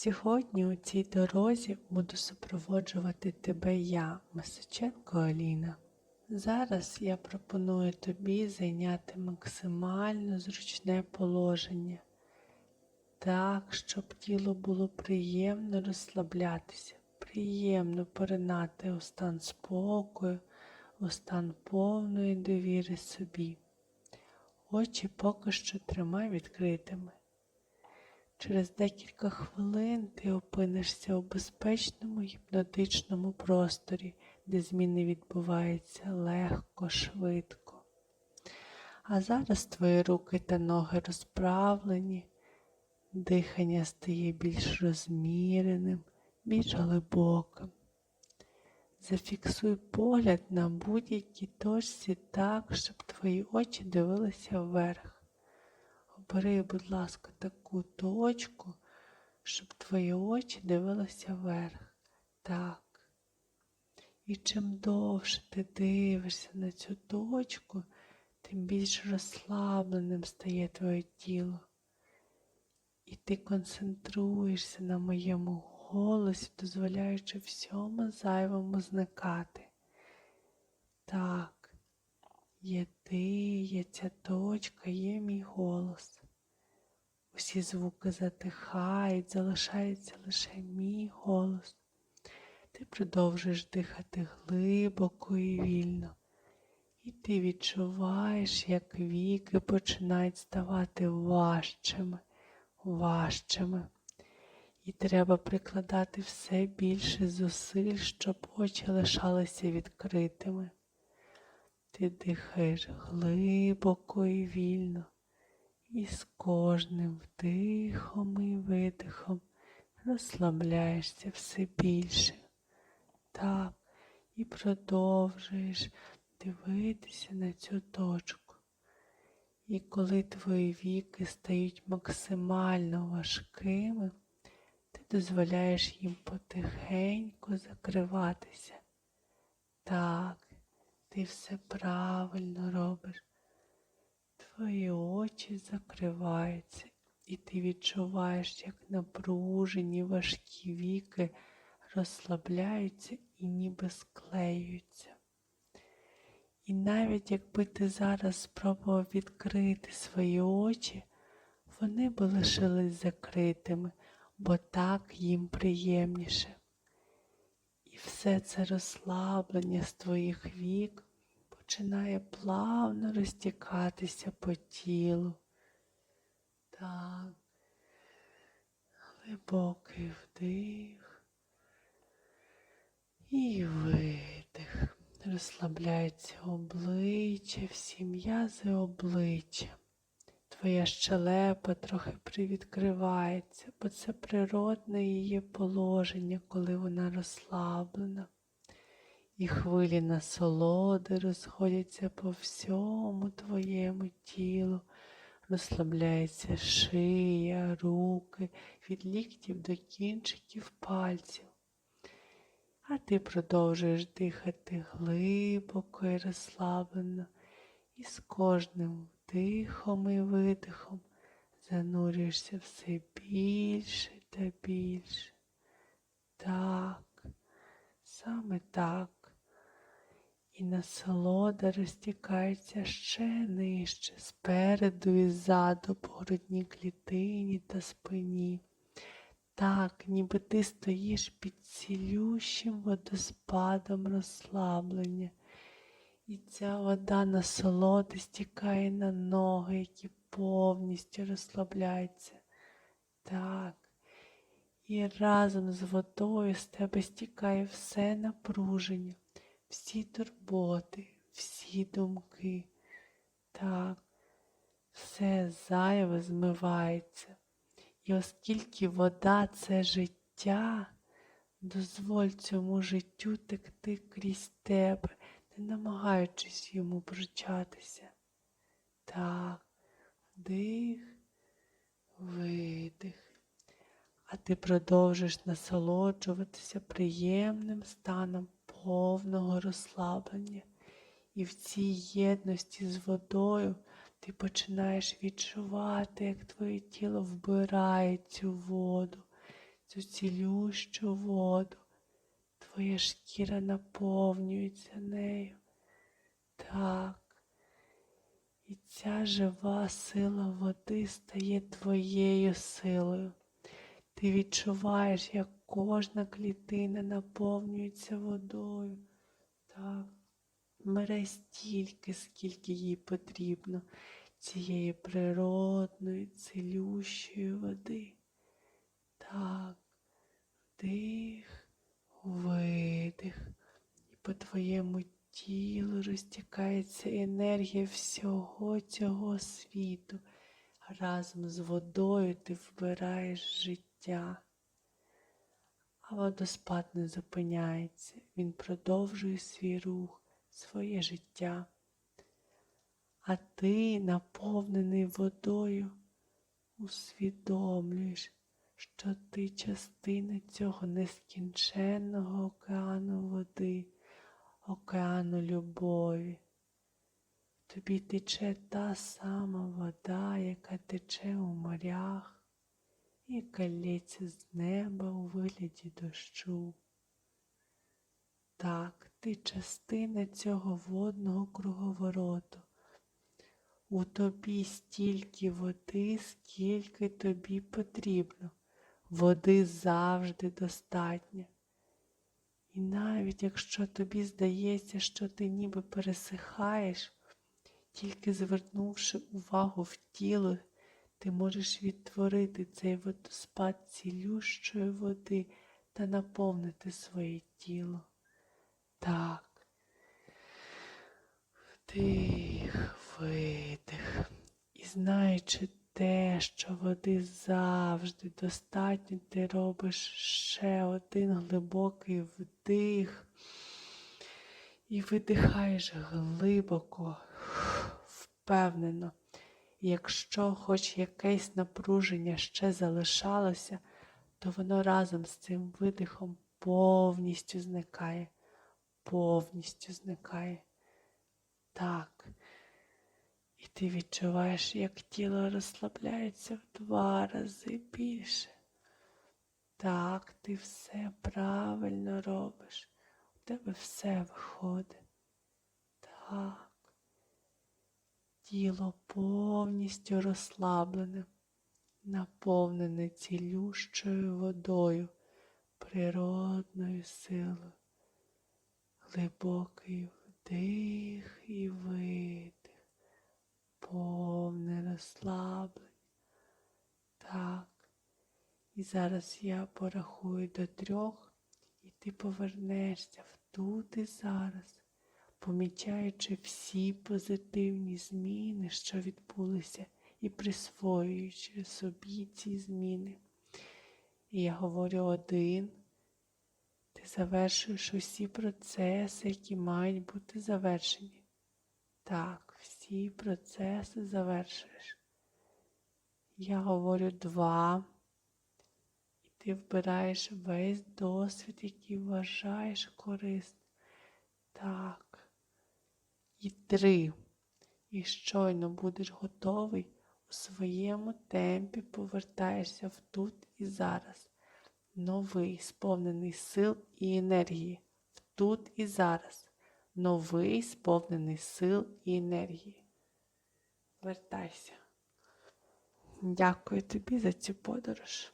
Сьогодні у цій дорозі буду супроводжувати тебе я, Масаченко Аліна. Зараз я пропоную тобі зайняти максимально зручне положення, так, щоб тілу було приємно розслаблятися, приємно поринати у стан спокою, у стан повної довіри собі. Очі поки що тримай відкритими. Через декілька хвилин ти опинишся у безпечному гіпнотичному просторі, де зміни відбуваються легко, швидко. А зараз твої руки та ноги розправлені, дихання стає більш розміреним, більш глибоким. Зафіксуй погляд на будь-якій точці так, щоб твої очі дивилися вверх. Обери, будь ласка, таку точку, щоб твої очі дивилися вверх. Так. І чим довше ти дивишся на цю точку, тим більш розслабленим стає твоє тіло. І ти концентруєшся на моєму голосі, дозволяючи всьому зайвому зникати. Так. Є ти, є ця точка, є мій голос. Усі звуки затихають, залишається лише мій голос. Ти продовжуєш дихати глибоко і вільно. І ти відчуваєш, як віки починають ставати важчими, важчими. І треба прикладати все більше зусиль, щоб очі лишалися відкритими. Ти дихаєш глибоко і вільно, і з кожним вдихом і видихом розслабляєшся все більше. Так, і продовжуєш дивитися на цю точку. І коли твої віки стають максимально важкими, ти дозволяєш їм потихеньку закриватися. Так. Ти все правильно робиш. Твої очі закриваються, і ти відчуваєш, як напружені важкі віки розслабляються і ніби склеюються. І навіть якби ти зараз спробував відкрити свої очі, вони б лишились закритими, бо так їм приємніше. Все це розслаблення з твоїх вік починає плавно розтікатися по тілу. Так, глибокий вдих і видих. Розслабляється обличчя, всі м'язи обличчя. Твоя щелепа трохи привідкривається, бо це природне її положення, коли вона розслаблена. І хвилі насолоди розходяться по всьому твоєму тілу, розслабляється шия, руки, від ліктів до кінчиків пальців. А ти продовжуєш дихати глибоко і розслаблено, і з кожним вдихом і видихом занурюєшся все більше та більше. Так, саме так. І насолода розтікається ще нижче, спереду і ззаду по грудній клітині та спині. Так, ніби ти стоїш під цілющим водоспадом розслаблення. І ця вода насолоди стікає на ноги, які повністю розслабляються. Так. І разом з водою з тебе стікає все напруження, всі турботи, всі думки. Так, все зайве змивається. І оскільки вода це життя, дозволь цьому життю текти крізь тебе не намагаючись йому пручатися. Так, вдих, видих. А ти продовжиш насолоджуватися приємним станом повного розслаблення. І в цій єдності з водою ти починаєш відчувати, як твоє тіло вбирає цю воду, цю цілющу воду. Твоя шкіра наповнюється нею. Так. І ця жива сила води стає твоєю силою. Ти відчуваєш, як кожна клітина наповнюється водою. Так, бере стільки, скільки їй потрібно, цієї природної, цілющої води. Так, вдих, видих. І по твоєму тілу розтікається енергія всього цього світу. Разом з водою ти вбираєш життя. А водоспад не зупиняється, він продовжує свій рух, своє життя. А ти, наповнений водою, усвідомлюєш, що ти частина цього нескінченного океану води, океану любові. Тобі тече та сама вода, яка тече у морях, яка лється з неба у вигляді дощу. Так, ти частина цього водного круговороту. У тобі стільки води, скільки тобі потрібно. Води завжди достатньо. І навіть якщо тобі здається, що ти ніби пересихаєш, тільки звернувши увагу в тіло, ти можеш відтворити цей водоспад цілющої води та наповнити своє тіло. Так. Вдих, видих. І знаючи те, що води завжди достатньо, ти робиш ще один глибокий вдих і видихаєш глибоко, впевнено. Якщо хоч якесь напруження ще залишалося, то воно разом з цим видихом повністю зникає, повністю зникає. Так. Ти відчуваєш, як тіло розслабляється в два рази більше. Так, ти все правильно робиш. У тебе все виходить. Так. Тіло повністю розслаблене, наповнене цілющою водою, природною силою, глибокий вдих і видих, повне розслаблення. Так. І зараз я порахую до трьох, і ти повернешся в тут і зараз помічаючи всі позитивні зміни, що відбулися, і присвоюючи собі ці зміни. І я говорю один, ти завершуєш усі процеси, які мають бути завершені. Так, всі процеси завершуєш. Я говорю два, і ти вбираєш весь досвід, який вважаєш корисним. Так і три. І щойно будеш готовий, у своєму темпі повертаєшся в тут і зараз. Новий, сповнений сил і енергії. В тут і зараз. Новий, сповнений сил і енергії. Вертайся. Дякую тобі за цю подорож.